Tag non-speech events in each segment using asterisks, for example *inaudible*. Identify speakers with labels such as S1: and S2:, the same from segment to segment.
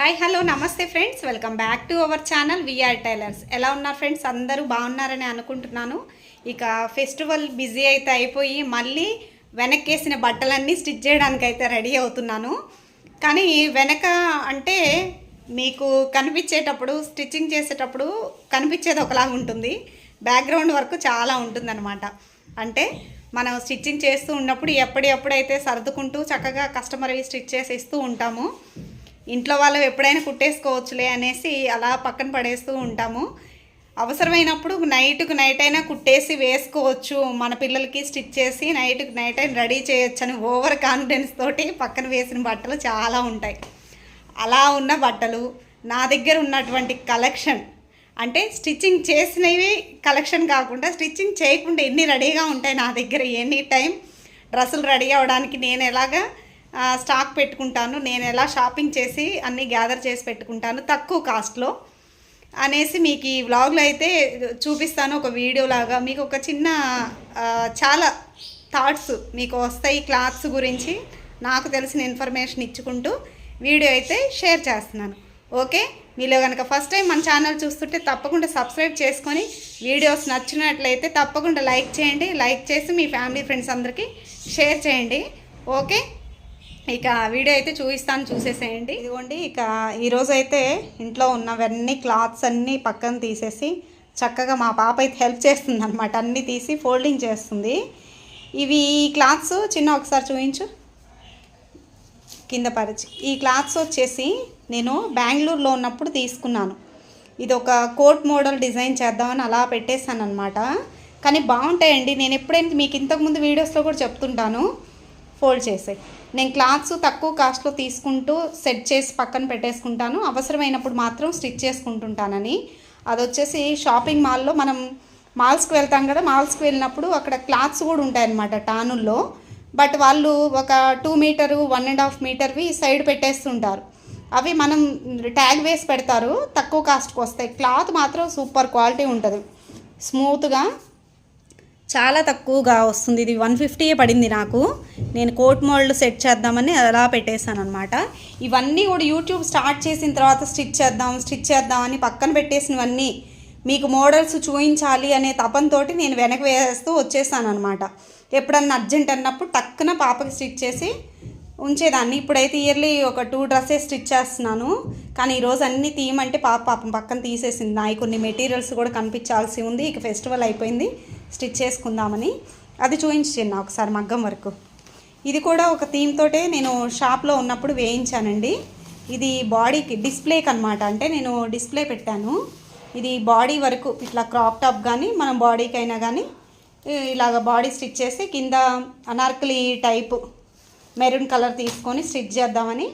S1: Hi hello నమస్తే friends welcome back to our channel VR tailors ఎలా ఉన్నారు friends అందరూ బాగున్నారని అనుకుంటున్నాను. ఇక ఫెస్టివల్ బిజీ అయితే అయిపోయి మళ్ళీ వెనక్కేసిన బట్టలన్నీ స్టిచ్ చేయడానికి అయితే రెడీ అవుతున్నాను. కానీ వెనక అంటే మీకు కనిపించేటప్పుడు స్టిచ్చింగ్ చేసేటప్పుడు కనిపించేది ఒకలాగా ఉంటుంది. బ్యాక్గ్రౌండ్ వర్క్ చాలా ఉంటుందన్నమాట. అంటే మనం స్టిచ్చింగ్ చేస్తూ ఉన్నప్పుడు ఎప్పుడెప్పుడైతే సర్దుకుంటూ చక్కగా కస్టమర్వి స్టిచ్ చేసి ఇస్తూ ఉంటాము. ఇంట్లో వాళ్ళు ఎప్పుడైనా కుట్టేసుకోవచ్చులే అనేసి అలా పక్కన పడేస్తూ ఉంటాము. అవసరమైనప్పుడు నైట్కు నైట్ అయినా కుట్టేసి వేసుకోవచ్చు. మన పిల్లలకి స్టిచ్ చేసి నైట్కి నైట్ అయినా రెడీ చేయొచ్చు అని ఓవర్ కాన్ఫిడెన్స్ తోటి పక్కన వేసిన బట్టలు చాలా ఉంటాయి. అలా ఉన్న బట్టలు నా దగ్గర ఉన్నటువంటి కలెక్షన్ అంటే స్టిచ్చింగ్ చేసినవి కలెక్షన్ కాకుండా స్టిచ్చింగ్ చేయకుండా ఎన్ని రెడీగా ఉంటాయి నా దగ్గర ఎనీ టైం డ్రెస్సులు రెడీ అవ్వడానికి నేను ఎలాగా స్టాక్ పెట్టుకుంటాను. నేను ఎలా షాపింగ్ చేసి అన్నీ గ్యాదర్ చేసి పెట్టుకుంటాను తక్కువ కాస్ట్లో అనేసి మీకు ఈ వ్లాగ్లో అయితే చూపిస్తాను ఒక వీడియో లాగా. మీకు ఒక చిన్న చాలా థాట్స్ మీకు వస్తాయి క్లాత్స్ గురించి. నాకు తెలిసిన ఇన్ఫర్మేషన్ ఇచ్చుకుంటూ వీడియో అయితే షేర్ చేస్తున్నాను. ఓకే మీలో కనుక ఫస్ట్ టైం మన ఛానల్ చూస్తుంటే తప్పకుండా సబ్స్క్రైబ్ చేసుకొని వీడియోస్ నచ్చినట్లయితే తప్పకుండా లైక్ చేయండి. లైక్ చేసి మీ ఫ్యామిలీ ఫ్రెండ్స్ అందరికీ షేర్ చేయండి. ఓకే ఇక వీడియో అయితే చూపిస్తాను చూసేసేయండి. ఇదిగోండి ఇక ఈరోజు అయితే ఇంట్లో ఉన్నవన్నీ క్లాత్స్ అన్నీ పక్కన తీసేసి చక్కగా మా పాప అయితే హెల్ప్ చేస్తుంది అనమాట అన్నీ తీసి ఫోల్డింగ్ చేస్తుంది. ఇవి ఈ క్లాత్స్ చిన్న ఒకసారి చూపించు. కింద పరిచి. ఈ క్లాత్స్ వచ్చేసి నేను బెంగళూరులో ఉన్నప్పుడు తీసుకున్నాను. ఇది ఒక కోట్ మోడల్ డిజైన్ చేద్దామని అలా పెట్టేశాను అనమాట కానీ బాగుంటాయండి. నేను ఎప్పుడైనా మీకు ఇంతకుముందు వీడియోస్లో కూడా చెప్తుంటాను. ఫోల్డ్ చేసే నేను క్లాత్స్ తక్కువ కాస్ట్లో తీసుకుంటూ సెట్ చేసి పక్కన పెట్టేసుకుంటాను. అవసరమైనప్పుడు మాత్రం స్టిచ్ చేసుకుంటుంటానని. అది వచ్చేసి షాపింగ్ మాల్లో మనం మాల్స్కి వెళ్తాం కదా మాల్స్కి వెళ్ళినప్పుడు అక్కడ క్లాత్స్ కూడా ఉంటాయన్నమాట టానుల్లో. బట్ వాళ్ళు ఒక two metre one and half మీటర్వి side పెట్టేస్తుంటారు. అవి మనం ట్యాగ్ వేసి పెడతారు తక్కువ కాస్ట్కి వస్తాయి. క్లాత్ మాత్రం సూపర్ క్వాలిటీ ఉంటుంది. స్మూత్గా చాలా తక్కువగా వస్తుంది. ఇది వన్ ఫిఫ్టీయే పడింది నాకు. నేను కోట్ మోల్డ్ సెట్ చేద్దామని అలా పెట్టేశాను అనమాట ఇవన్నీ కూడా యూట్యూబ్ స్టార్ట్ చేసిన తర్వాత స్టిచ్ చేద్దాం స్టిచ్ చేద్దామని పక్కన పెట్టేసినవన్నీ మీకు మోడల్స్ చూపించాలి అనే తపంతోటి నేను వెనక వేస్తూ వచ్చేసాను అనమాట ఎప్పుడన్నా అర్జెంట్ అన్నప్పుడు టక్కున పాపకి స్టిచ్ చేసి ఉంచేదాన్ని. ఇప్పుడైతే ఇయర్లీ ఒక టూ డ్రెస్సెస్ స్టిచ్ చేస్తున్నాను. కానీ ఈరోజు అన్నీ తీయమంటే పాప పాపం పక్కన తీసేసింది. నాయి కొన్ని మెటీరియల్స్ కూడా కనిపించాల్సి ఉంది. ఇక ఫెస్టివల్ అయిపోయింది. స్టిచ్ చేసుకుందామని. అది చూపించిన ఒకసారి మగ్గం వరకు. ఇది కూడా ఒక థీమ్ తోటే నేను షాప్లో ఉన్నప్పుడు వేయించానండి. ఇది బాడీకి డిస్ప్లేకి అనమాట అంటే నేను డిస్ప్లే పెట్టాను. ఇది బాడీ వరకు ఇట్లా క్రాప్ టాప్ కానీ మనం బాడీకి అయినా కానీ ఇలాగ బాడీ స్టిచ్ చేసి కింద అనార్కలి టైపు మెరూన్ కలర్ తీసుకొని స్టిచ్ చేద్దామని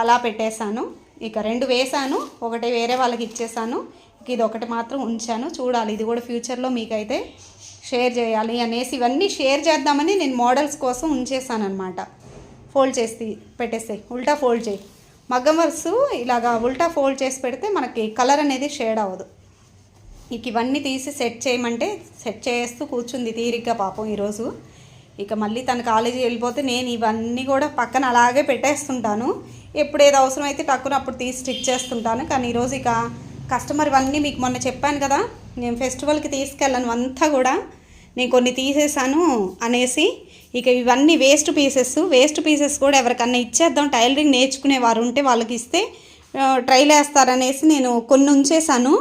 S1: అలా పెట్టేశాను. ఇక రెండు వేసాను ఒకటి వేరే వాళ్ళకి ఇచ్చేసాను ఇక ఇది ఒకటి మాత్రం ఉంచాను. చూడాలి. ఇది కూడా ఫ్యూచర్లో మీకైతే షేర్ చేయాలి అనేసి ఇవన్నీ షేర్ చేద్దామని నేను మోడల్స్ కోసం ఉంచేసానమాట ఫోల్డ్ చేసి పెట్టేస్తే ఉల్టా ఫోల్డ్ చేయి. మగ్గం వర్క్స్ ఇలాగా ఉల్టా ఫోల్డ్ చేసి పెడితే మనకి కలర్ అనేది షేడ్ అవ్వదు. ఇక ఇవన్నీ తీసి సెట్ చేయమంటే సెట్ చేస్తూ కూర్చుంది తీరిగ్గా పాపం ఈరోజు. ఇక మళ్ళీ తన కాలేజీ వెళ్ళిపోతే నేను ఇవన్నీ కూడా పక్కన అలాగే పెట్టేస్తుంటాను. ఎప్పుడు ఏదో అవసరమైతే టక్కున అప్పుడు తీసి స్టిచ్ చేస్తుంటాను. కానీ ఈరోజు ఇక కస్టమర్ ఇవన్నీ మీకు మొన్న చెప్పాను కదా నేను ఫెస్టివల్కి తీసుకెళ్ళను అంతా కూడా. నేను కొన్ని తీసేసాను అనేసి ఇక ఇవన్నీ వేస్ట్ పీసెస్ వేస్ట్ పీసెస్ కూడా ఎవరికన్నా ఇచ్చేద్దాం టైలరింగ్ నేర్చుకునే వారు ఉంటే వాళ్ళకి ఇస్తే ట్రైల్ వేస్తారనేసి నేను కొన్ని ఉంచేసాను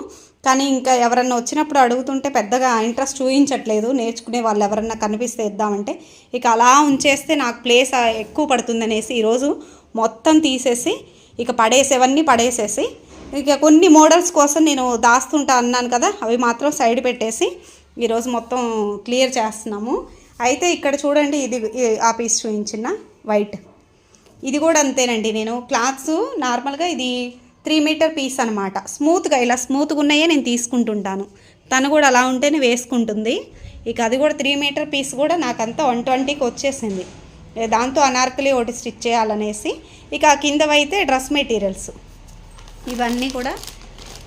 S1: కానీ ఇంకా ఎవరన్నా వచ్చినప్పుడు అడుగుతుంటే పెద్దగా ఇంట్రెస్ట్ చూపించట్లేదు నేర్చుకునే వాళ్ళు ఎవరన్నా కనిపిస్తే ఇద్దామంటే ఇక అలా ఉంచేస్తే నాకు ప్లేస్ ఎక్కువ పడుతుందనేసి ఈరోజు మొత్తం తీసేసి ఇక పడేసేవన్నీ పడేసేసి ఇక కొన్ని మోడల్స్ కోసం నేను దాస్తుంటా అన్నాను కదా అవి మాత్రం సైడ్ పెట్టేసి ఈరోజు మొత్తం క్లియర్ చేస్తున్నాము. అయితే ఇక్కడ చూడండి ఇది ఆ పీస్ చూపించిన వైట్. ఇది కూడా అంతేనండి. నేను క్లాత్స్ నార్మల్గా ఇది త్రీ మీటర్ పీస్ అనమాట స్మూత్గా ఇలా స్మూత్గా ఉన్నాయే నేను తీసుకుంటుంటాను. తను కూడా అలా ఉంటేనే వేసుకుంటుంది. ఇక అది కూడా త్రీ మీటర్ పీస్ కూడా నాకంతా వన్ ట్వంటీకి వచ్చేసింది. దాంతో అనార్కలి ఒకటి స్టిచ్ చేయాలనేసి. ఇక ఆ కిందవైతే డ్రెస్ మెటీరియల్స్. ఇవన్నీ కూడా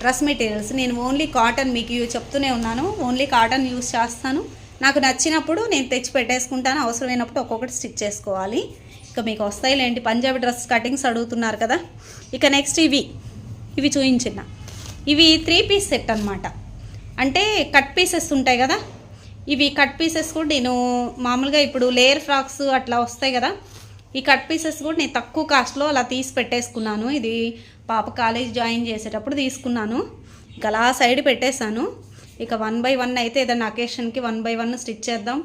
S1: డ్రెస్ మెటీరియల్స్ నేను ఓన్లీ కాటన్ మీకు చెప్తూనే ఉన్నాను. ఓన్లీ కాటన్ యూస్ చేస్తాను. నాకు నచ్చినప్పుడు నేను తెచ్చి పెట్టేసుకుంటాను. అవసరమైనప్పుడు ఒక్కొక్కటి స్టిచ్ చేసుకోవాలి. ఇక మీకు వస్తాయిలేంటి పంజాబీ డ్రెస్ కటింగ్స్ అడుగుతున్నారు కదా. ఇక నెక్స్ట్ ఇవి. ఇవి చూయించిన. ఇవి త్రీ పీస్ సెట్ అనమాట అంటే కట్ పీసెస్ ఉంటాయి కదా. ఇవి కట్ పీసెస్ కూడా నేను మామూలుగా ఇప్పుడు లేయర్ ఫ్రాక్స్ అట్లా వస్తాయి కదా. ఈ కట్ పీసెస్ కూడా నేను తక్కువ కాస్ట్లో అలా తీసి పెట్టేసుకున్నాను. ఇది పాప కాలేజ్ జాయిన్ చేసేటప్పుడు తీసుకున్నాను. ఇక అలా సైడ్ పెట్టేశాను. ఇక వన్ బై వన్ అయితే ఏదైనా అకేషన్కి వన్ బై వన్ స్టిచ్ చేద్దాం.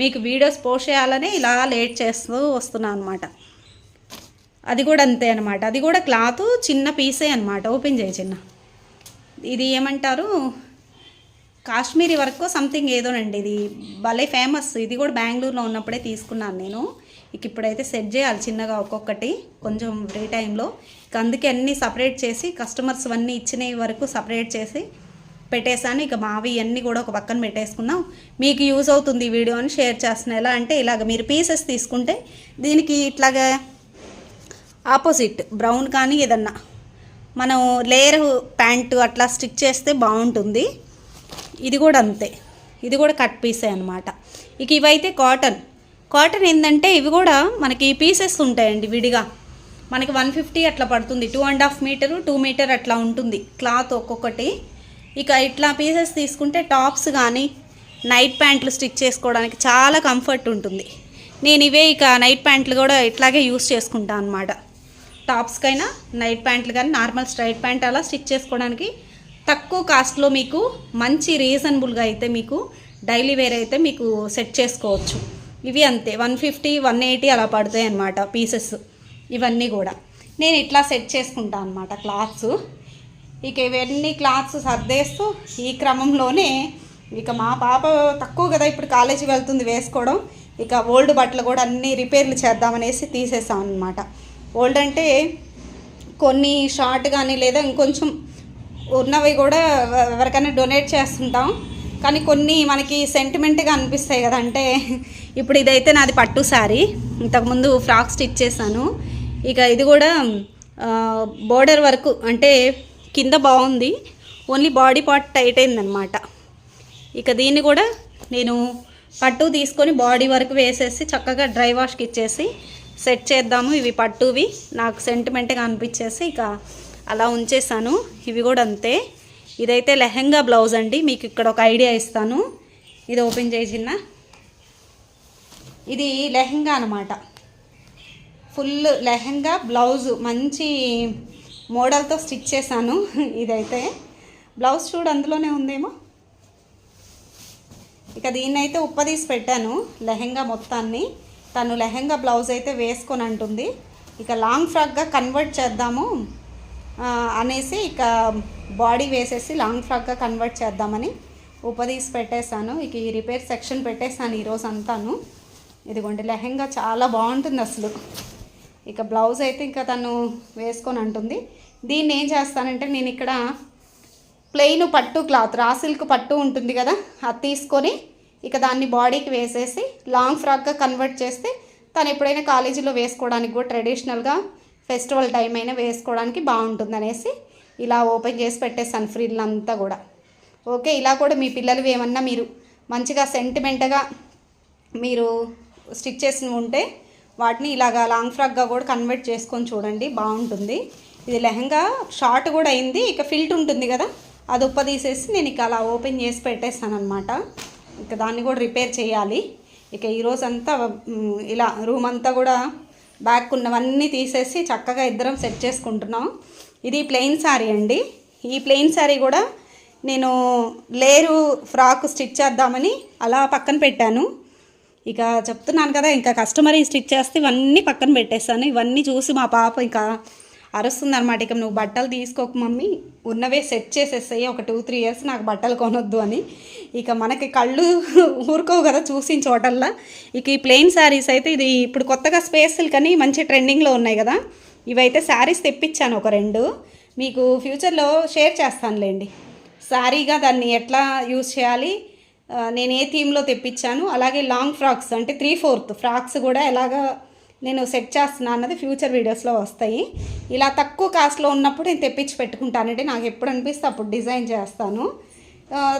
S1: మీకు వీడియోస్ పోస్ట్ చేయాలని ఇలా లేట్ చేస్తూ వస్తున్నాను అనమాట అది కూడా అంతే అనమాట అది కూడా క్లాత్ చిన్న పీసే అనమాట ఓపెన్ చేయి చిన్న. ఇది ఏమంటారు? కాశ్మీరీ వర్క్ సంథింగ్ ఏదోనండి. ఇది భలే ఫేమస్. ఇది కూడా బెంగళూరులో ఉన్నప్పుడే తీసుకున్నాను నేను. ఇక ఇప్పుడైతే సెట్ చేయాలి చిన్నగా ఒక్కొక్కటి. కొంచెం ఫ్రీ టైంలో ఇక అందుకే అన్నీ సపరేట్ చేసి కస్టమర్స్ అన్నీ ఇచ్చిన వరకు సపరేట్ చేసి పెట్టేశాను. ఇక మావి అన్నీ కూడా ఒక పక్కన పెట్టేసుకున్నాం మీకు యూజ్ అవుతుంది ఈ వీడియో అని షేర్ చేస్తున్నాను ఎలా అంటే ఇలాగ మీరు పీసెస్ తీసుకుంటే దీనికి ఇట్లాగా ఆపోజిట్ బ్రౌన్ కానీ ఏదన్నా. మనం లేయర్ ప్యాంటు అట్లా స్టిక్ చేస్తే బాగుంటుంది. ఇది కూడా అంతే. ఇది కూడా కట్ పీసే అనమాట ఇక ఇవైతే కాటన్ కాటన్ ఏంటంటే ఇవి కూడా మనకి పీసెస్ ఉంటాయండి విడిగా. మనకి వన్ ఫిఫ్టీ అట్లా పడుతుంది. Two and half metre two metre అట్లా ఉంటుంది. క్లాత్ ఒక్కొక్కటి. ఇక ఇట్లా పీసెస్ తీసుకుంటే టాప్స్ కానీ నైట్ ప్యాంట్లు స్టిచ్ చేసుకోవడానికి చాలా కంఫర్ట్ ఉంటుంది. నేను ఇవే ఇక నైట్ ప్యాంట్లు కూడా ఇట్లాగే యూస్ చేసుకుంటాను అనమాట టాప్స్కైనా నైట్ ప్యాంట్లు కానీ నార్మల్ స్ట్రైట్ ప్యాంట్ అలా స్టిచ్ చేసుకోవడానికి తక్కువ కాస్ట్లో మీకు మంచి రీజనబుల్గా అయితే మీకు డైలీ వేర్ అయితే మీకు సెట్ చేసుకోవచ్చు. ఇవి అంతే. వన్ ఫిఫ్టీ వన్ ఎయిటీ అలా పడతాయి అన్నమాట పీసెస్. ఇవన్నీ కూడా. నేను ఇట్లా సెట్ చేసుకుంటాను అనమాట క్లాత్స్. ఇక ఇవన్నీ క్లాత్స్ సర్దేస్తూ ఈ క్రమంలోనే ఇక మా పాప తక్కువ కదా ఇప్పుడు కాలేజీ వెళ్తుంది వేసుకోవడం. ఇక ఓల్డ్ బట్టలు కూడా అన్నీ రిపేర్లు చేద్దామనేసి తీసేసాం అనమాట ఓల్డ్ అంటే కొన్ని షార్ట్ కానీ లేదా ఇంకొంచెం ఉన్నవి కూడా ఎవరికైనా డొనేట్ చేస్తుంటాం. కానీ కొన్ని మనకి సెంటిమెంట్గా అనిపిస్తాయి కదా. అంటే ఇప్పుడు ఇదైతే నాది పట్టు శారీ. ఇంతకుముందు ఫ్రాక్ స్టిచ్ చేశాను. ఇక ఇది కూడా బోర్డర్ వర్క్ అంటే కింద బాగుంది. ఓన్లీ బాడీ పార్ట్ టైట్ అయిందనమాట ఇక దీన్ని కూడా నేను పట్టు తీసుకొని బాడీ వరకు వేసేసి చక్కగా డ్రై వాష్కి ఇచ్చేసి సెట్ చేద్దాము. ఇవి పట్టువి. నాకు సెంటిమెంట్గా అనిపించేసి ఇక అలా ఉంచేసాను ఇవి కూడా అంతే. ఇదైతే లెహంగా బ్లౌజ్ అండి. మీకు ఇక్కడ ఒక ఐడియా ఇస్తాను. ఇది ఓపెన్ చేసిన. ఇది లెహంగా అనమాట ఫుల్ లెహంగా బ్లౌజ్. మంచి మోడల్తో స్టిచ్ చేశాను *laughs* ఇదైతే. బ్లౌజ్ చూడు అందులోనే ఉందేమో. ఇక దీన్నైతే ఉప్పదీసి పెట్టాను లెహంగా మొత్తాన్ని. తను లెహంగా బ్లౌజ్ అయితే వేసుకొని అంటుంది. ఇక లాంగ్ ఫ్రాక్గా కన్వర్ట్ చేద్దాము. అనేసి ఇక బాడీ వేసేసి లాంగ్ ఫ్రాక్గా కన్వర్ట్ చేద్దామని ఉపదీసి పెట్టేశాను. ఇక ఈ రిపేర్ సెక్షన్ పెట్టేశాను ఈరోజు అంతాను. ఇదిగోండి లెహెంగా చాలా బాగుంటుంది అసలు. ఇక బ్లౌజ్ అయితే ఇంకా తను వేసుకొని అంటుంది. దీన్ని ఏం చేస్తానంటే నేను ఇక్కడ ప్లెయిన్ పట్టు క్లాత్ రా సిల్క్ పట్టు ఉంటుంది కదా అది తీసుకొని ఇక దాన్ని బాడీకి వేసేసి లాంగ్ ఫ్రాక్గా కన్వర్ట్ చేస్తే తను ఎప్పుడైనా కాలేజీలో వేసుకోవడానికి కూడా ట్రెడిషనల్గా ఫెస్టివల్ టైం అయినా వేసుకోవడానికి బాగుంటుంది అనేసి ఇలా ఓపెన్ చేసి పెట్టేస్తాను ఫ్రిల్ అంతా కూడా. ఓకే ఇలా కూడా మీ పిల్లలు ఏమన్నా మీరు మంచిగా సెంటిమెంట్గా మీరు స్టిచ్ చేసి ఉంటే వాటిని ఇలాగా లాంగ్ ఫ్రాక్గా కూడా కన్వర్ట్ చేసుకొని చూడండి బాగుంటుంది. ఇది లెహంగా షార్ట్ కూడా అయింది ఇక ఫిల్ట్ ఉంటుంది కదా అది ఉప్ప తీసేసి నేను ఇక అలా ఓపెన్ చేసి పెట్టేస్తాను అనమాట ఇక దాన్ని కూడా రిపేర్ చేయాలి. ఇక ఈరోజంతా ఇలా రూమ్ అంతా కూడా బ్యాక్ ఉన్నవన్నీ తీసేసి చక్కగా ఇద్దరం సెట్ చేసుకుంటున్నాం. ఇది ప్లెయిన్ శారీ అండి. ఈ ప్లెయిన్ శారీ కూడా నేను లేరు ఫ్రాక్ స్టిచ్ చేద్దామని అలా పక్కన పెట్టాను. ఇక చెప్తున్నాను కదా ఇంకా కస్టమర్ స్టిచ్ చేస్తే ఇవన్నీ పక్కన పెట్టేస్తాను. ఇవన్నీ చూసి మా పాప ఇంకా అరుస్తుంది అనమాట ఇక నువ్వు బట్టలు తీసుకోక మమ్మీ. ఉన్నవే సెట్ చేసేస్తాయి ఒక టూ త్రీ ఇయర్స్ నాకు బట్టలు కొనొద్దు అని. ఇక మనకి కళ్ళు ఊరుకోవు కదా చూసిన చోటల్లా ఇక ఈ ప్లెయిన్ శారీస్ అయితే ఇది ఇప్పుడు కొత్తగా స్పేస్లు కానీ మంచి ట్రెండింగ్లో ఉన్నాయి కదా. ఇవైతే శారీస్ తెప్పించాను ఒక రెండు. మీకు ఫ్యూచర్లో షేర్ చేస్తానులేండి. శారీగా దాన్ని ఎట్లా యూజ్ చేయాలి? నేను ఏ థీమ్లో తెప్పించాను? అలాగే లాంగ్ ఫ్రాక్స్ అంటే త్రీ ఫోర్త్. ఫ్రాక్స్ కూడా ఎలాగా నేను సెట్ చేస్తున్నాను అన్నది ఫ్యూచర్ వీడియోస్లో వస్తాయి. ఇలా తక్కువ కాస్ట్లో ఉన్నప్పుడు నేను తెప్పించి పెట్టుకుంటానంటే నాకు ఎప్పుడు అనిపిస్తే అప్పుడు డిజైన్ చేస్తాను.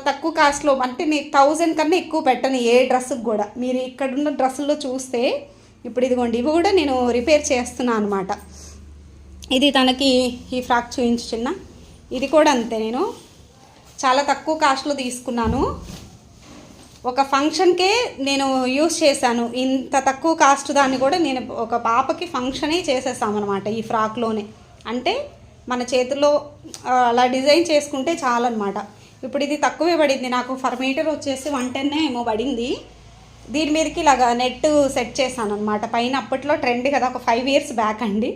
S1: తక్కువ కాస్ట్లో అంటే నేను థౌజండ్ కన్నా ఎక్కువ పెట్టను ఏ డ్రెస్సుకు కూడా. మీరు ఇక్కడున్న డ్రెస్సుల్లో చూస్తే ఇప్పుడు ఇదిగోండి ఇవి కూడా నేను రిపేర్ చేస్తున్నాను అనమాట ఇది తనకి ఈ ఫ్రాక్ చూపించు చిన్న. ఇది కూడా అంతే నేను. చాలా తక్కువ కాస్ట్లో తీసుకున్నాను. ఒక ఫంక్షన్కే నేను యూస్ చేశాను. ఇంత తక్కువ కాస్ట్ దాన్ని కూడా నేను ఒక పాపకి ఫంక్షనే చేసేసామన్నమాట ఈ ఫ్రాక్లోనే అంటే మన చేతిలో అలా డిజైన్ చేసుకుంటే చాలన్నమాట. ఇప్పుడు ఇది తక్కువే పడింది. నాకు ఫర్ మీటర్ వచ్చేసి వన్ టెన్ ఏమో పడింది. దీని మీదకి ఇలాగా నెట్ సెట్ చేశాను అనమాట పైన అప్పట్లో ట్రెండ్ కదా ఒక ఫైవ్ ఇయర్స్ బ్యాక్ అండి.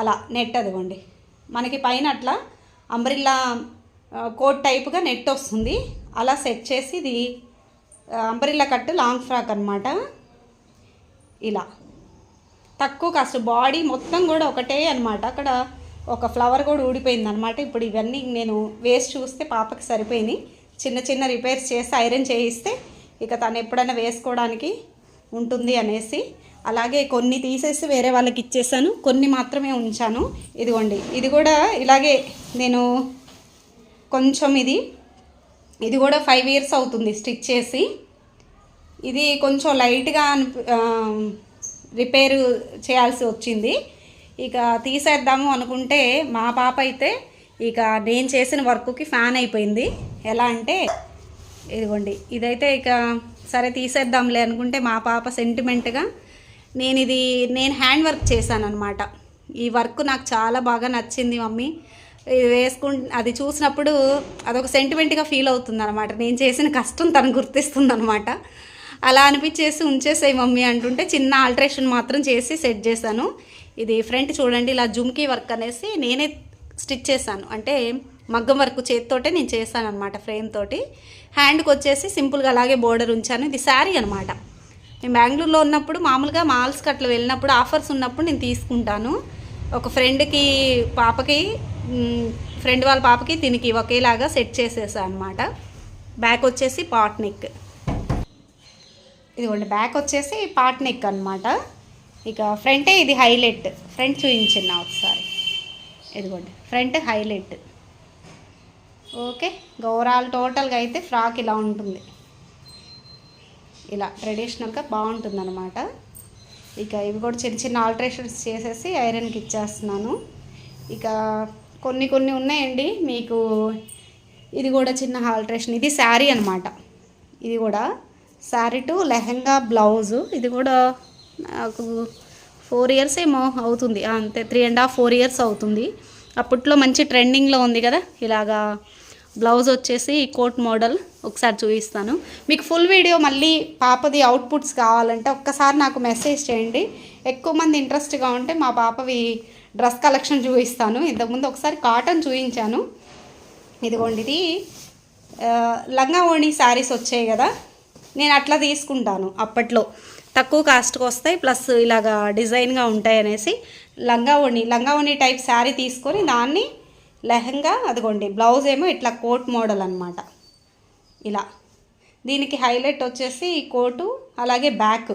S1: అలా నెట్ అదిగోండి. మనకి పైన అట్లా అంబ్రిల్లా కోట్ టైప్గా నెట్ వస్తుంది. అలా సెట్ చేసి ఇది అంబ్రిల్లా కట్ లాంగ్ ఫ్రాక్ అనమాట ఇలా. తక్కువ కాస్ట్. బాడీ మొత్తం కూడా ఒకటే అనమాట అక్కడ ఒక ఫ్లవర్ కూడా ఊడిపోయింది అనమాట ఇప్పుడు ఇవన్నీ నేను వేసి చూస్తే పాపకి సరిపోయినాయి. చిన్న చిన్న రిపేర్స్ చేసి ఐరన్ చేయిస్తే ఇక తను ఎప్పుడైనా వేసుకోవడానికి ఉంటుంది అనేసి. అలాగే కొన్ని తీసేసి వేరే వాళ్ళకి ఇచ్చేసాను. కొన్ని మాత్రమే ఉంచాను. ఇదిగోండి. ఇది కూడా ఇలాగే నేను కొంచెం ఇది ఇది కూడా ఫైవ్ ఇయర్స్ అవుతుంది స్టిచ్ చేసి. ఇది కొంచెం లైట్గా రిపేరు చేయాల్సి వచ్చింది. ఇక తీసేద్దాము అనుకుంటే మా పాప అయితే ఇక నేను చేసిన వర్క్కి ఫ్యాన్ అయిపోయింది. ఎలా అంటే ఇదిగోండి ఇదైతే ఇక సరే తీసేద్దాంలే అనుకుంటే మా పాప సెంటిమెంట్గా నేను ఇది నేను హ్యాండ్ వర్క్ చేశాను అనమాట ఈ వర్క్ నాకు చాలా బాగా నచ్చింది మమ్మీ. ఇది వేసుకు అది చూసినప్పుడు అదొక సెంటిమెంట్గా ఫీల్ అవుతుంది అనమాట నేను చేసిన కష్టం తను గుర్తిస్తుంది అనమాట అలా అనిపించేసి ఉంచేసాయి మమ్మీ అంటుంటే చిన్న ఆల్ట్రేషన్ మాత్రం చేసి సెట్ చేశాను. ఇది ఫ్రంట్ చూడండి ఇలా జుమ్కీ వర్క్ అనేసి నేనే స్టిచ్ చేశాను. అంటే మగ్గం వర్క్ చేతితోటే నేను చేశాను అనమాట ఫ్రేమ్ తోటి. హ్యాండ్కి వచ్చేసి సింపుల్గా అలాగే బోర్డర్ ఉంచాను. ఇది శారీ అనమాట నేను బెంగళూరులో ఉన్నప్పుడు మామూలుగా మాల్స్కి అట్లా వెళ్ళినప్పుడు ఆఫర్స్ ఉన్నప్పుడు నేను తీసుకుంటాను. ఒక ఫ్రెండ్కి పాపకి ఫ్రెండ్ వాళ్ళ పాపకి దీనికి ఒకేలాగా సెట్ చేసేసా అనమాట బ్యాక్ వచ్చేసి పాట్ నెక్. ఇదిగోండి బ్యాక్ వచ్చేసి పాట్ నెక్ అనమాట ఇక ఫ్రంటే ఇది హైలైట్. ఫ్రంట్ చూపించిన ఒకసారి. ఇదిగోండి ఫ్రంట్ హైలైట్. ఓకే గౌరాలు టోటల్గా అయితే ఫ్రాక్ ఇలా ఉంటుంది. ఇలా ట్రెడిషనల్గా బాగుంటుంది అనమాట ఇక ఇవి కూడా చిన్న చిన్న ఆల్ట్రేషన్స్ చేసేసి ఐరన్కి ఇచ్చేస్తున్నాను. ఇక కొన్ని కొన్ని ఉన్నాయండి. మీకు ఇది కూడా చిన్న ఆల్ట్రేషన్ ఇది శారీ అనమాట ఇది కూడా శారీ టు లెహంగా బ్లౌజు ఇది కూడా నాకు ఫోర్ ఇయర్స్ ఏమో అవుతుంది. అంతే three and half four years అవుతుంది. అప్పట్లో మంచి ట్రెండింగ్లో ఉంది కదా. ఇలాగా బ్లౌజ్ వచ్చేసి కోట్ మోడల్. ఒకసారి చూపిస్తాను. మీకు ఫుల్ వీడియో మళ్ళీ పాపది అవుట్పుట్స్ కావాలంటే ఒక్కసారి నాకు మెసేజ్ చేయండి. ఎక్కువ మంది ఇంట్రెస్ట్గా ఉంటే మా పాపవి డ్రెస్ కలెక్షన్ చూపిస్తాను. ఇంతకుముందు ఒకసారి కాటన్ చూపించాను. ఇదిగోండి ఇది. లంగా ఓణి శారీస్ వచ్చాయి కదా. నేను అట్లా తీసుకుంటాను అప్పట్లో. తక్కువ కాస్ట్కి వస్తాయి ప్లస్ ఇలాగా డిజైన్గా ఉంటాయి అనేసి. లంగా ఓణి లంగా ఓణి టైప్ శారీ తీసుకొని దాన్ని లెహంగా అదిగోండి బ్లౌజ్ ఏమో ఇట్లా కోట్ మోడల్ అనమాట ఇలా. దీనికి హైలైట్ వచ్చేసి ఈ కోటు అలాగే బ్యాక్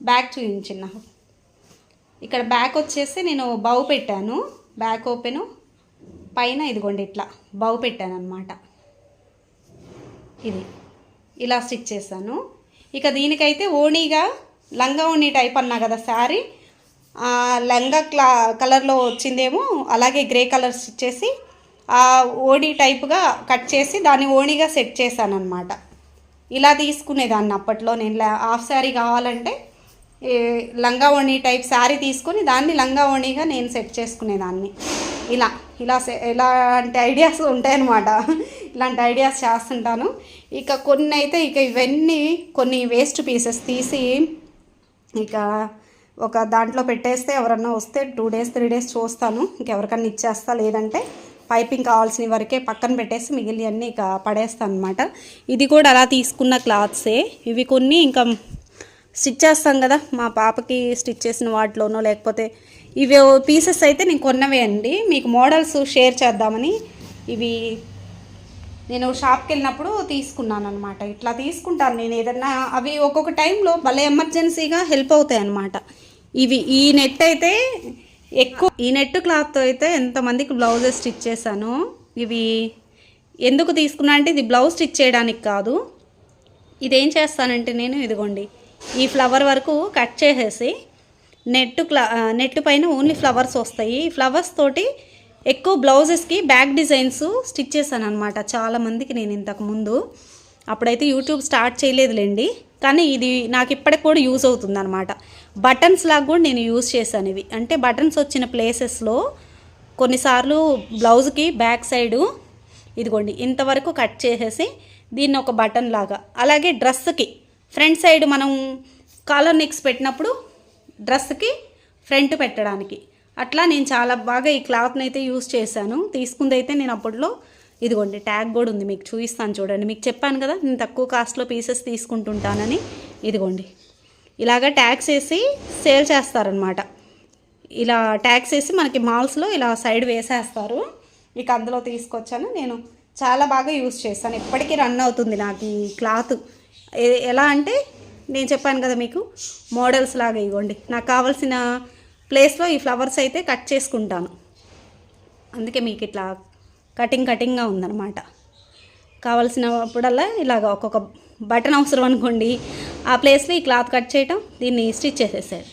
S1: బ్యాక్ చూపించిన. ఇక్కడ బ్యాక్ వచ్చేసి నేను బౌ పెట్టాను. బ్యాక్ ఓపెను పైన ఇదిగోండి ఇట్లా బౌ పెట్టాను అనమాట ఇది. ఇలా స్టిచ్ చేశాను. ఇక దీనికైతే ఓణీగా లంగా ఓణీ టైప్ అన్నా కదా శారీ లంగా క్లా కలర్లో వచ్చిందేమో అలాగే గ్రే కలర్ స్టిచ్ చేసి ఆ ఓణి టైప్గా కట్ చేసి దాన్ని ఓణిగా సెట్ చేశాను అనమాట ఇలా తీసుకునేదాన్ని అప్పట్లో. నేను హాఫ్ శారీ కావాలంటే లంగా ఓణి టైప్ శారీ తీసుకొని దాన్ని లంగా ఓణిగా నేను సెట్ చేసుకునేదాన్ని. ఇలా ఇలా సె- ఇలాంటి ఐడియాస్ ఉంటాయన్నమాట. ఇలాంటి ఐడియాస్ చేస్తుంటాను. ఇక కొన్ని అయితే ఇక ఇవన్నీ కొన్ని వేస్ట్ పీసెస్ తీసి ఇక ఒక దాంట్లో పెట్టేస్తే ఎవరన్నా వస్తే టూ డేస్ త్రీ డేస్ చూస్తాను. ఇంకెవరికన్నా ఇచ్చేస్తా లేదంటే పైపింగ్ కావాల్సిన వరకే పక్కన పెట్టేసి మిగిలి అన్నీ ఇక పడేస్తాను అనమాట ఇది కూడా అలా తీసుకున్న క్లాత్సే. ఇవి కొన్ని ఇంకా స్టిచ్ చేస్తాం కదా మా పాపకి స్టిచ్ చేసిన వాటిలోనో లేకపోతే ఇవి పీసెస్ అయితే నేను కొన్నవే అండి. మీకు మోడల్స్ షేర్ చేద్దామని ఇవి నేను షాప్కి వెళ్ళినప్పుడు తీసుకున్నాను అనమాట ఇట్లా తీసుకుంటాను నేను ఏదన్నా అవి ఒక్కొక్క టైంలో భలే ఎమర్జెన్సీగా హెల్ప్ అవుతాయి అనమాట ఇవి ఈ నెట్ అయితే ఎక్కువ ఈ నెట్ క్లాత్తో అయితే ఎంతమందికి బ్లౌజెస్ స్టిచ్ చేశాను. ఇవి ఎందుకు తీసుకున్నా అంటే ఇది బ్లౌజ్ స్టిచ్ చేయడానికి కాదు. ఇదేం చేస్తానంటే నేను ఇదిగోండి ఈ ఫ్లవర్ వరకు కట్ చేసేసి నెట్ క్లా నెట్ పైన ఓన్లీ ఫ్లవర్స్ వస్తాయి. ఈ ఫ్లవర్స్ తోటి ఎక్కువ బ్లౌజెస్కి బ్యాక్ డిజైన్స్ స్టిచ్ చేశాను అనమాట చాలామందికి నేను ఇంతకు ముందు. అప్పుడైతే యూట్యూబ్ స్టార్ట్ చేయలేదులేండి. కానీ ఇది నాకు ఇప్పటికి కూడా యూజ్ అవుతుంది అనమాట బటన్స్ లాగా కూడా నేను యూజ్ చేశాను ఇవి. అంటే బటన్స్ వచ్చిన ప్లేసెస్లో కొన్నిసార్లు బ్లౌజ్కి బ్యాక్ సైడు ఇదిగోండి ఇంతవరకు కట్ చేసేసి దీన్ని ఒక బటన్ లాగా. అలాగే డ్రెస్కి ఫ్రంట్ సైడ్ మనం కాలర్ నెక్స్ పెట్టినప్పుడు డ్రెస్కి ఫ్రంట్ పెట్టడానికి. అట్లా నేను చాలా బాగా ఈ క్లాత్ని అయితే యూస్ చేశాను. తీసుకుంది అయితే నేను అప్పట్లో ఇదిగోండి ట్యాగ్ కూడా ఉంది మీకు చూపిస్తాను చూడండి. మీకు చెప్పాను కదా నేను తక్కువ కాస్ట్లో పీసెస్ తీసుకుంటుంటానని. ఇదిగోండి. ఇలాగ ట్యాక్స్ వేసి సేల్ చేస్తారనమాట ఇలా ట్యాక్స్ వేసి మనకి మాల్స్లో ఇలా సైడ్ వేసేస్తారు. మీకు అందులో తీసుకొచ్చాను. నేను చాలా బాగా యూస్ చేస్తాను ఇప్పటికీ రన్ అవుతుంది నాకు ఈ క్లాత్ ఎలా అంటే నేను చెప్పాను కదా మీకు మోడల్స్ లాగా ఇవ్వండి. నాకు కావాల్సిన ప్లేస్లో ఈ ఫ్లవర్స్ అయితే కట్ చేసుకుంటాను. అందుకే మీకు ఇట్లా కటింగ్ కటింగ్గా ఉందన్నమాట. కావలసినప్పుడల్లా ఇలాగ ఒక్కొక్క బటన్ అవసరం అనుకోండి. ఆ ప్లేస్లో ఈ క్లాత్ కట్ చేయటం దీన్ని స్టిచ్ చేసేసారు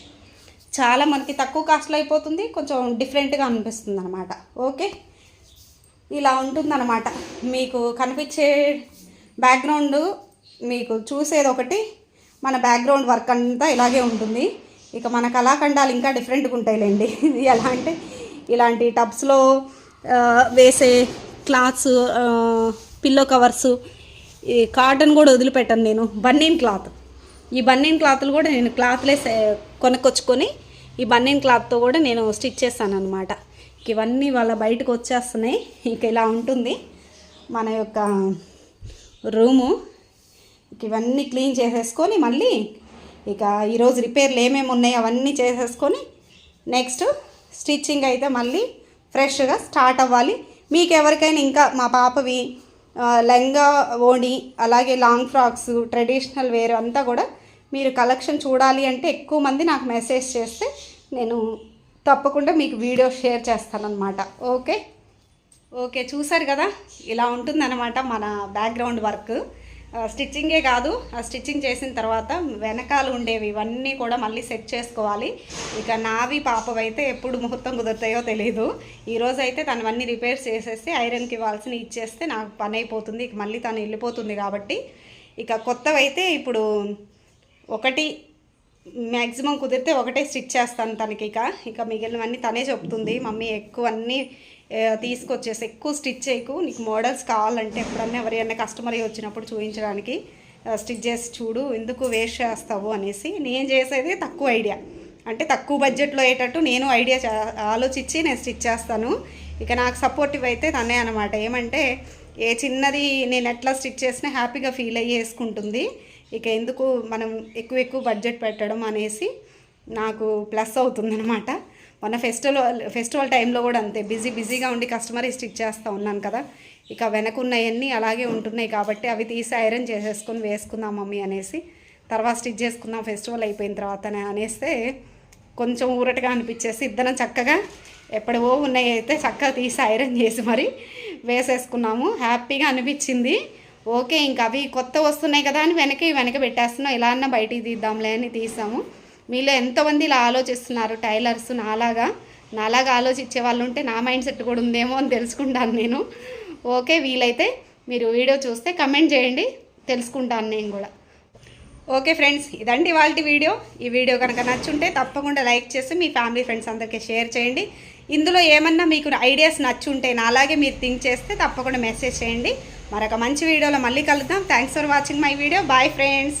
S1: చాలా మనకి తక్కువ కాస్ట్లో అయిపోతుంది కొంచెం డిఫరెంట్గా అనిపిస్తుంది అనమాట ఓకే? ఇలా ఉంటుందన్నమాట. మీకు కనిపించే బ్యాక్గ్రౌండ్ మీకు చూసేది ఒకటి మన బ్యాక్గ్రౌండ్ వర్క్ అంతా ఇలాగే ఉంటుంది. ఇక మన కళాఖండాలు ఇంకా డిఫరెంట్గా ఉంటాయిలేండి. ఎలా అంటే ఇలాంటి టబ్స్లో వేసే క్లాత్స్ పిల్లో కవర్స్ ఈ కాటన్ కూడా వదిలిపెట్టాను నేను బన్నీన్ క్లాత్ ఈ బన్నీన్ క్లాత్లు కూడా నేను క్లాత్లే సే- కొనుక్కొచ్చుకొని ఈ బన్నీన్ క్లాత్తో కూడా నేను స్టిచ్ చేస్తాను అనమాట ఇవన్నీ వాళ్ళ బయటకు వచ్చేస్తున్నాయి. ఇంక ఇలా ఉంటుంది మన యొక్క రూము. ఇవన్నీ క్లీన్ చేసేసుకొని మళ్ళీ ఇక ఈరోజు రిపేర్లు ఏమేమి ఉన్నాయి అవన్నీ చేసేసుకొని నెక్స్ట్ స్టిచ్చింగ్ అయితే మళ్ళీ ఫ్రెష్గా స్టార్ట్ అవ్వాలి. మీకు ఎవరికైనా ఇంకా మా పాపవి లెంగా ఓణి అలాగే లాంగ్ ఫ్రాక్స్ ట్రెడిషనల్ వేర్ అంతా కూడా మీరు కలెక్షన్ చూడాలి అంటే ఎక్కువ మంది నాకు మెసేజ్ చేస్తే నేను తప్పకుండా మీకు వీడియో షేర్ చేస్తానన్నమాట. ఓకే? ఓకే చూసారు కదా? ఇలా ఉంటుందన్నమాట మన బ్యాక్గ్రౌండ్ వర్క్ స్టిచ్చింగే కాదు. ఆ స్టిచ్చింగ్ చేసిన తర్వాత వెనకాల ఉండేవి ఇవన్నీ కూడా మళ్ళీ సెట్ చేసుకోవాలి. ఇక నావి పాపవైతే ఎప్పుడు ముహూర్తం కుదురుతాయో తెలియదు ఈరోజు అయితే తనవన్నీ రిపేర్స్ చేసేసి ఐరన్కి ఇవ్వాల్సిన ఇచ్చేస్తే నాకు పని అయిపోతుంది. ఇక మళ్ళీ తను వెళ్ళిపోతుంది కాబట్టి. ఇక కొత్తవైతే ఇప్పుడు ఒకటి మ్యాక్సిమం కుదిరితే ఒకటే స్టిచ్ చేస్తాను తనకి ఇక. ఇక మిగిలినవన్నీ తనే చెప్తుంది. మమ్మీ ఎక్కువ అన్నీ తీసుకొచ్చేసి ఎక్కువ స్టిచ్ చేయకు. నీకు మోడల్స్ కావాలంటే ఎప్పుడన్నా ఎవరైనా కస్టమర్ వచ్చినప్పుడు చూపించడానికి స్టిచ్ చేసి చూడు ఎందుకు వేస్ట్ చేస్తావు అనేసి నేను చేసేది తక్కువ ఐడియా. అంటే తక్కువ బడ్జెట్లో అయ్యేటట్టు నేను ఐడియా ఆలోచించి నేను స్టిచ్ చేస్తాను. ఇక నాకు సపోర్టివ్ అయితే తనే అనమాట ఏమంటే ఏ చిన్నది నేను ఎట్లా స్టిచ్ చేసినా హ్యాపీగా ఫీల్ అయ్యి వేసుకుంటుంది. ఇక ఎందుకు మనం ఎక్కువ ఎక్కువ బడ్జెట్ పెట్టడం అనేసి నాకు ప్లస్ అవుతుందన్నమాట. మొన్న ఫెస్టివల్ ఫెస్టివల్ టైంలో కూడా అంతే. బిజీ బిజీగా ఉండి కస్టమర్ స్టిక్ చేస్తూ ఉన్నాను కదా. ఇక వెనకున్నవన్నీ అలాగే ఉంటున్నాయి కాబట్టి అవి తీసి ఐరన్ చేసేసుకొని వేసుకుందాం మమ్మీ అనేసి తర్వాత స్టిచ్ చేసుకుందాం ఫెస్టివల్ అయిపోయిన తర్వాత అనేస్తే కొంచెం ఊరటగా అనిపించేసి ఇద్దరం చక్కగా ఎప్పుడో ఉన్నాయి అయితే చక్కగా తీసి ఐరన్ చేసి మరి వేసేసుకున్నాము. హ్యాపీగా అనిపించింది. ఓకే ఇంకా అవి కొత్త వస్తున్నాయి కదా అని వెనక వెనక పెట్టేస్తున్నాం. ఇలా అన్నా బయటికి తీద్దాంలే అని తీసాము. మీలో ఎంతోమంది ఇలా ఆలోచిస్తున్నారు టైలర్స్ నాలాగా? నాలాగా ఆలోచించే వాళ్ళు ఉంటే నా మైండ్ సెట్ కూడా ఉందేమో అని తెలుసుకుంటాను నేను. ఓకే వీలైతే మీరు వీడియో చూస్తే కమెంట్ చేయండి. తెలుసుకుంటాను నేను కూడా. ఓకే ఫ్రెండ్స్ ఇదండి వాళ్ళ వీడియో. ఈ వీడియో కనుక నచ్చుంటే తప్పకుండా లైక్ చేసి మీ ఫ్యామిలీ ఫ్రెండ్స్ అందరికీ షేర్ చేయండి. ఇందులో ఏమన్నా మీకు ఐడియాస్ నచ్చుంటే నా అలాగే మీరు థింక్ చేస్తే తప్పకుండా మెసేజ్ చేయండి. మరొక మంచి వీడియోలో మళ్ళీ కలుద్దాం. Thanks for watching my video bye friends